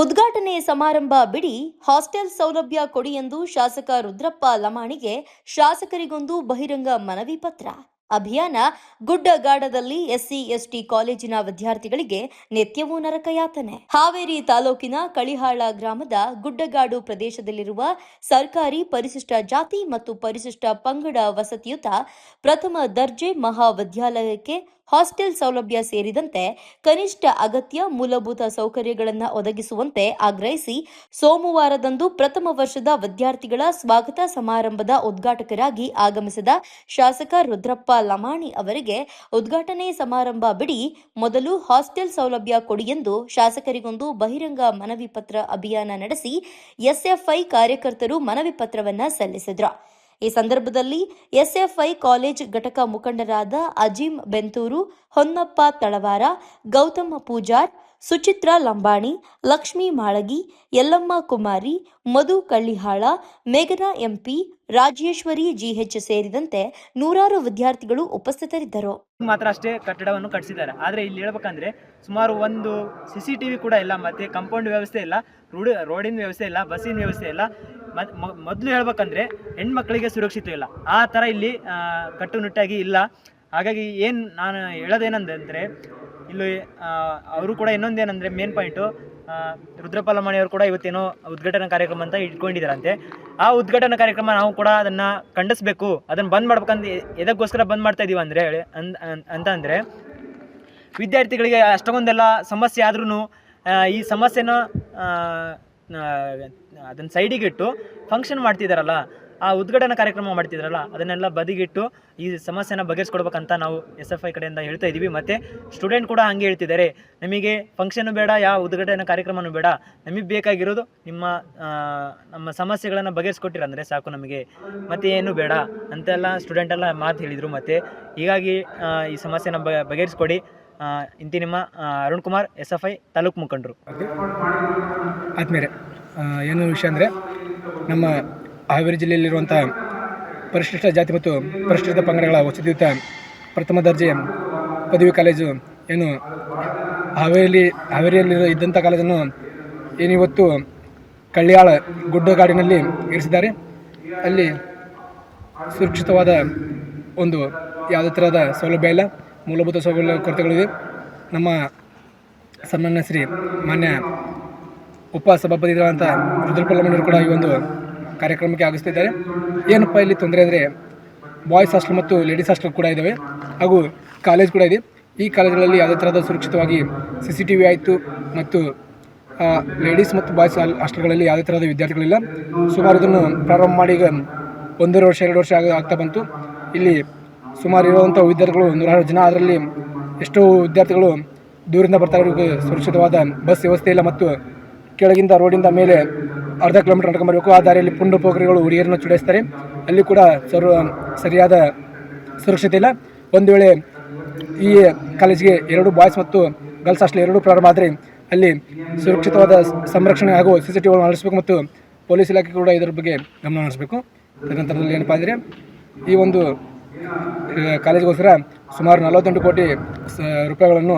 ಉದ್ಘಾಟನೆ ಸಮಾರಂಭ ಬಿಡಿ ಹಾಸ್ಟೆಲ್ ಸೌಲಭ್ಯ ಕೊಡಿ ಎಂದು ಶಾಸಕ ರುದ್ರಪ್ಪ ಲಮಾಣಿಗೆ ಶಾಸಕರಿಗೊಂದು ಬಹಿರಂಗ ಮನವಿ ಪತ್ರ. ಅಭಿಯಾನ ಗುಡ್ಡಗಾಡದಲ್ಲಿ ಎಸ್ಸಿ, ಎಸ್ಟಿ ಕಾಲೇಜಿನ ವಿದ್ಯಾರ್ಥಿಗಳಿಗೆ ನಿತ್ಯವೂ ನರಕಯಾತನೆ. ಹಾವೇರಿ ತಾಲೂಕಿನ ಕಳಿಹಾಳ ಗ್ರಾಮದ ಗುಡ್ಡಗಾಡು ಪ್ರದೇಶದಲ್ಲಿರುವ ಸರ್ಕಾರಿ ಪರಿಶಿಷ್ಟ ಜಾತಿ ಮತ್ತು ಪರಿಶಿಷ್ಟ ಪಂಗಡ ವಸತಿಯುತ ಪ್ರಥಮ ದರ್ಜೆ ಮಹಾವಿದ್ಯಾಲಯಕ್ಕೆ ಹಾಸ್ಟೆಲ್ ಸೌಲಭ್ಯ ಸೇರಿದಂತೆ ಕನಿಷ್ಠ ಅಗತ್ಯ ಮೂಲಭೂತ ಸೌಕರ್ಯಗಳನ್ನು ಒದಗಿಸುವಂತೆ ಆಗ್ರಹಿಸಿ ಸೋಮವಾರದಂದು ಪ್ರಥಮ ವರ್ಷದ ವಿದ್ಯಾರ್ಥಿಗಳ ಸ್ವಾಗತ ಸಮಾರಂಭದ ಉದ್ಘಾಟಕರಾಗಿ ಆಗಮಿಸಿದ ಶಾಸಕ ರುದ್ರಪ್ಪ ಲಮಾಣಿ ಅವರಿಗೆ ಉದ್ಘಾಟನೆ ಸಮಾರಂಭ ಬಿಡಿ, ಮೊದಲು ಹಾಸ್ಟೆಲ್ ಸೌಲಭ್ಯ ಕೊಡಿ ಎಂದು ಶಾಸಕರಿಗೊಂದು ಬಹಿರಂಗ ಮನವಿ ಪತ್ರ ಅಭಿಯಾನ ನಡೆಸಿ ಎಸ್ಎಫ್ಐ ಕಾರ್ಯಕರ್ತರು ಮನವಿ ಪತ್ರವನ್ನ ಸಲ್ಲಿಸಿದರು. ಈ ಸಂದರ್ಭದಲ್ಲಿ ಎಸ್ಎಫ್ಐ ಕಾಲೇಜ್ ಘಟಕ ಮುಖಂಡರಾದ ಅಜೀಂ ಬೆಂತೂರು, ಹೊನ್ನಪ್ಪ ತಳವಾರ, ಗೌತಮ ಪೂಜಾರ್ ಸುಚಿತ್ರಾ ಲಂಬಾಣಿ, ಲಕ್ಷ್ಮೀ ಮಾಳಗಿ, ಯಲ್ಲಮ್ಮ ಕುಮಾರಿ, ಮಧು ಕಳ್ಳಿಹಾಳ, ಮೇಘನಾ ಎಂಪಿ, ರಾಜೇಶ್ವರಿ ಜಿಎಚ್ ಸೇರಿದಂತೆ ನೂರಾರು ವಿದ್ಯಾರ್ಥಿಗಳು ಉಪಸ್ಥಿತರಿದ್ದರು. ಮಾತ್ರ ಅಷ್ಟೇ ಕಟ್ಟಡವನ್ನು ಕಟ್ಟಿಸಿದ್ದಾರೆ. ಆದರೆ ಇಲ್ಲಿ ಹೇಳ್ಬೇಕಂದ್ರೆ ಸುಮಾರು ಒಂದು ಸಿ ಸಿ ಟಿ ವಿ ಕೂಡ ಇಲ್ಲ, ಮತ್ತೆ ಕಂಪೌಂಡ್ ವ್ಯವಸ್ಥೆ ಇಲ್ಲ, ರೋಡ್, ರೋಡಿನ ವ್ಯವಸ್ಥೆ ಇಲ್ಲ, ಬಸ್ಸಿನ ವ್ಯವಸ್ಥೆ ಇಲ್ಲ. ಮೊದಲು ಹೇಳ್ಬೇಕಂದ್ರೆ ಹೆಣ್ಮಕ್ಳಿಗೆ ಸುರಕ್ಷಿತ ಇಲ್ಲ. ಆ ಥರ ಇಲ್ಲಿ ಕಟ್ಟುನಿಟ್ಟಾಗಿ ಇಲ್ಲ. ಹಾಗಾಗಿ ಏನು ನಾನು ಹೇಳೋದೇನಂದ್ರೆ ಇಲ್ಲಿ ಅವರು ಕೂಡ ಇನ್ನೊಂದೇನೆಂದರೆ ಮೇನ್ ಪಾಯಿಂಟು ರುದ್ರಪ್ಪ ಲಮಾಣಿಯವರು ಕೂಡ ಇವತ್ತೇನೋ ಉದ್ಘಾಟನಾ ಕಾರ್ಯಕ್ರಮ ಅಂತ ಇಟ್ಕೊಂಡಿದ್ದಾರಂತೆ. ಆ ಉದ್ಘಾಟನಾ ಕಾರ್ಯಕ್ರಮ ನಾವು ಕೂಡ ಅದನ್ನು ಖಂಡಿಸಬೇಕು, ಅದನ್ನು ಬಂದ್ ಮಾಡ್ಬೇಕಂತ ಎದಕ್ಕೋಸ್ಕರ ಬಂದ್ ಮಾಡ್ತಾ ಇದೀವಿ ಅಂದರೆ, ಹೇಳಿ ಅಂತ ಅಂದರೆ, ವಿದ್ಯಾರ್ಥಿಗಳಿಗೆ ಅಷ್ಟೊಂದೆಲ್ಲ ಸಮಸ್ಯೆ ಆದ್ರೂ ಈ ಸಮಸ್ಯೆನ ಅದನ್ನು ಸೈಡಿಗಿಟ್ಟು ಫಂಕ್ಷನ್ ಮಾಡ್ತಿದ್ದಾರಲ್ಲ ಆ ಉದ್ಘಾಟನಾ ಕಾರ್ಯಕ್ರಮ ಮಾಡ್ತಿದ್ರಲ್ಲ, ಅದನ್ನೆಲ್ಲ ಬದಿಗಿಟ್ಟು ಈ ಸಮಸ್ಯೆನ ಬಗೆಹರಿಸ್ಕೊಡ್ಬೇಕಂತ ನಾವು ಎಸ್ ಎಫ್ ಐ ಕಡೆಯಿಂದ ಹೇಳ್ತಾ ಇದ್ದೀವಿ. ಮತ್ತು ಸ್ಟೂಡೆಂಟ್ ಕೂಡ ಹಾಗೆ ಹೇಳ್ತಿದ್ದಾರೆ, ನಮಗೆ ಫಂಕ್ಷನು ಬೇಡ ಯಾವ ಉದ್ಘಾಟನಾ ಕಾರ್ಯಕ್ರಮನೂ ಬೇಡ. ನಮಗೆ ಬೇಕಾಗಿರೋದು ನಿಮ್ಮ ನಮ್ಮ ಸಮಸ್ಯೆಗಳನ್ನು ಬಗೆಹರಿಸ್ಕೊಟ್ಟಿರಂದರೆ ಸಾಕು ನಮಗೆ. ಮತ್ತೆ ಏನು ಬೇಡ. ಅಂತೆಲ್ಲ ಸ್ಟೂಡೆಂಟ್ ಎಲ್ಲ ಮಾತು ಹೇಳಿದರು. ಮತ್ತು ಹೀಗಾಗಿ ಈ ಸಮಸ್ಯೆನ ಬಗೆಹರಿಸ್ಕೊಡಿ. ಇಂತಿ ನಿಮ್ಮ Arun Kumar S F I taluk ಮುಖಂಡರು. ಆದ್ಮೇಲೆ ಏನು ವಿಷಯ ಅಂದರೆ ನಮ್ಮ ಹಾವೇರಿ ಜಿಲ್ಲೆಯಲ್ಲಿರುವಂಥ ಪರಿಶಿಷ್ಟ ಜಾತಿ ಮತ್ತು ಪರಿಶಿಷ್ಟ ಪಂಗಡಗಳ ವಸತಿಯುತ ಪ್ರಥಮ ದರ್ಜೆ ಪದವಿ ಕಾಲೇಜು ಏನು ಹಾವೇರಿಯಲ್ಲಿ ಹಾವೇರಿಯಲ್ಲಿರೋ ಇದ್ದಂಥ ಕಾಲೇಜನ್ನು ಏನಿವತ್ತು ಕಳ್ಳಿಯಾಳ ಗುಡ್ಡಗಾಡಿನಲ್ಲಿ ಇರಿಸಿದ್ದಾರೆ. ಅಲ್ಲಿ ಸುರಕ್ಷಿತವಾದ ಒಂದು ಯಾವುದೇ ಥರದ ಸೌಲಭ್ಯ ಇಲ್ಲ. ಮೂಲಭೂತ ಸೌಲಭ್ಯ ಕೊರತೆಗಳಿವೆ. ನಮ್ಮ ಸನ್ಮಾನ್ಯ ಶ್ರೀ ಮಾನ್ಯ ಉಪ ಇರುವಂಥ ರುದ್ರಪಲ್ಲಮ್ಮನವರು ಕೂಡ ಈ ಒಂದು ಕಾರ್ಯಕ್ರಮಕ್ಕೆ ಆಗಿಸ್ತಿದ್ದಾರೆ ಏನಪ್ಪ ಇಲ್ಲಿ ತೊಂದರೆ ಅಂದರೆ ಬಾಯ್ಸ್ ಹಾಸ್ಟೆಲ್ ಮತ್ತು ಲೇಡೀಸ್ ಹಾಸ್ಟೆಲ್ ಕೂಡ ಇದ್ದಾವೆ ಹಾಗೂ ಕಾಲೇಜ್ ಕೂಡ ಇದೆ. ಈ ಕಾಲೇಜ್ಗಳಲ್ಲಿ ಯಾವುದೇ ಥರದ ಸುರಕ್ಷಿತವಾಗಿ ಸಿ ಸಿ ಟಿ ವಿ ಆಯಿತು ಮತ್ತು ಲೇಡೀಸ್ ಮತ್ತು ಬಾಯ್ಸ್ ಹಾಸ್ಟೆಲ್ಗಳಲ್ಲಿ ಯಾವುದೇ ಥರದ ವಿದ್ಯಾರ್ಥಿಗಳಿಲ್ಲ. ಸುಮಾರು ಇದನ್ನು ಪ್ರಾರಂಭ ಮಾಡಿ ಈಗ ಒಂದೂವರೆ ವರ್ಷ, ಎರಡು ವರ್ಷ ಆಗ ಆಗ್ತಾ ಬಂತು. ಇಲ್ಲಿ ಸುಮಾರು ಇರುವಂಥ ವಿದ್ಯಾರ್ಥಿಗಳು ನೂರಾರು ಜನ. ಅದರಲ್ಲಿ ಎಷ್ಟೋ ವಿದ್ಯಾರ್ಥಿಗಳು ದೂರದಿಂದ ಬರ್ತಾರೆ ಸುರಕ್ಷಿತವಾದ ಬಸ್ ವ್ಯವಸ್ಥೆ ಇಲ್ಲ ಮತ್ತು ಕೆಳಗಿಂದ ರೋಡಿಂದ ಮೇಲೆ ಅರ್ಧ ಕಿಲೋಮೀಟರ್ ನಡ್ಕೊಂಡ್ಬರಬೇಕು ಆ ದಾರಿಯಲ್ಲಿ ಪುಂಡು ಪೋಖರಿಗಳು ಹುಡುಗಿಯರನ್ನು ಚುಡಾಯಿಸ್ತಾರೆ ಅಲ್ಲಿ ಕೂಡ ಸರ್ವ ಸರಿಯಾದ ಸುರಕ್ಷತೆ ಇಲ್ಲ. ಒಂದು ವೇಳೆ ಈ ಕಾಲೇಜಿಗೆ ಎರಡು ಬಾಯ್ಸ್ ಮತ್ತು ಗರ್ಲ್ಸ್ ಹಾಸ್ಟೆಲ್ ಎರಡೂ ಪ್ರಾರಂಭ ಆದರೆ ಅಲ್ಲಿ ಸುರಕ್ಷಿತವಾದ ಸಂರಕ್ಷಣೆ ಹಾಗೂ ಸಿ ಸಿ ಟಿ ನಡೆಸಬೇಕು ಮತ್ತು ಪೊಲೀಸ್ ಇಲಾಖೆ ಕೂಡ ಇದರ ಬಗ್ಗೆ ಗಮನ ಹರಿಸಬೇಕು. ತದನಂತರದಲ್ಲಿ ಏನಪ್ಪ ಅಂದರೆ ಈ ಒಂದು ಕಾಲೇಜಿಗೋಸ್ಕರ ಸುಮಾರು ನಲವತ್ತೆಂಟು ಕೋಟಿ ರೂಪಾಯಿಗಳನ್ನು